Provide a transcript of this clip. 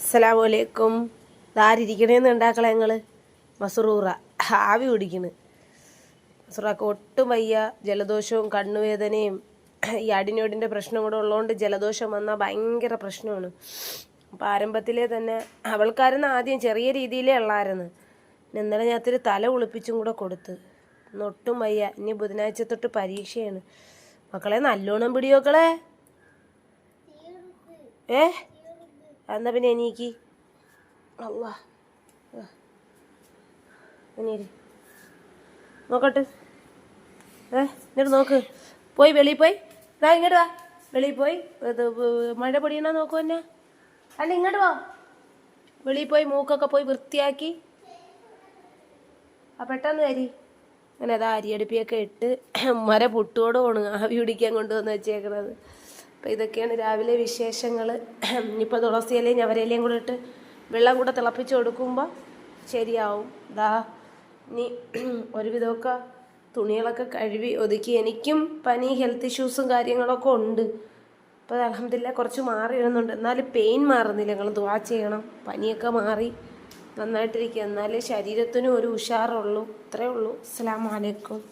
അസ്സലാമലൈക്കും. ഇതാരിക്കണേന്ന് ഉണ്ടാക്കളെ ഞങ്ങൾ മസറൂറ. ആവി പിടിക്കണ്. മസറൂറക്ക് ഒട്ടും വയ്യ. ജലദോഷവും കണ്ണുവേദനയും ഈ അടിനോടിന്റെ പ്രശ്നം കൂടെ ഉള്ളതുകൊണ്ട് ജലദോഷം വന്നാൽ ഭയങ്കര പ്രശ്നമാണ്. ആരംഭത്തിലേ തന്നെ അവൾക്കാരുന്ന് ആദ്യം ചെറിയ രീതിയിലേ ഉള്ളായിരുന്നു. ഇന്നലെ ഞാൻ ഇത്തിരി തല കുളിപ്പിച്ചും കൂടെ കൊടുത്ത്. ഒട്ടും വയ്യ. ഇനി ബുധനാഴ്ച തൊട്ട് പരീക്ഷയാണ്. മക്കളെ നല്ലോണം പിടിയോക്കളെ ഏ? എന്നാ പിന്നെ എനിക്ക് അള്ളാ. ആ. എണീര്. നോക്കട്ടെ. ഏ എന്നിട്ട് നോക്ക്. പോയി വെളിയിൽ പോയി. ഇതാ ഇങ്ങോട്ട് വാ. വെളിയിൽ പോയി. മഴ പൊടിയണോ നോക്കൂ എന്നെ. അല്ല ഇങ്ങോട്ട് വാ. വെളിയിൽ പോയി മൂക്കൊക്കെ പോയി വൃത്തിയാക്കി. ആ പെട്ടെന്ന് അരി. അങ്ങനെ അതാ അരിയടുപ്പിയൊക്കെ ഇട്ട് മര പുട്ടോടുമാണ് ആവി പിടിക്കാൻ കൊണ്ടുവന്ന് വെച്ചേക്കണത്. അപ്പം ഇതൊക്കെയാണ് രാവിലെ വിശേഷങ്ങൾ ഇനിയിപ്പോൾ തുളസിയിലയും ഞവരയിലയും കൂടെ ഇട്ട് വെള്ളം കൂടെ തിളപ്പിച്ച് കൊടുക്കുമ്പോൾ ശരിയാവും. ദാ ഇനി ഒരുവിധമൊക്കെ തുണികളൊക്കെ കഴുകി ഒതുക്കി. എനിക്കും പനി ഹെൽത്ത് ഇഷ്യൂസും കാര്യങ്ങളൊക്കെ ഉണ്ട്. അപ്പോൾ അലഹമില്ല കുറച്ച് മാറി വരുന്നുണ്ട്. എന്നാലും പെയിൻ മാറുന്നില്ല. നിങ്ങൾ ദുവാ ചെയ്യണം. പനിയൊക്കെ മാറി നന്നായിട്ടിരിക്കുക. എന്നാലേ ശരീരത്തിനും ഒരു ഉഷാറുള്ളൂ. ഇത്രയേ ഉള്ളൂ. അസ്സാം വലൈക്കും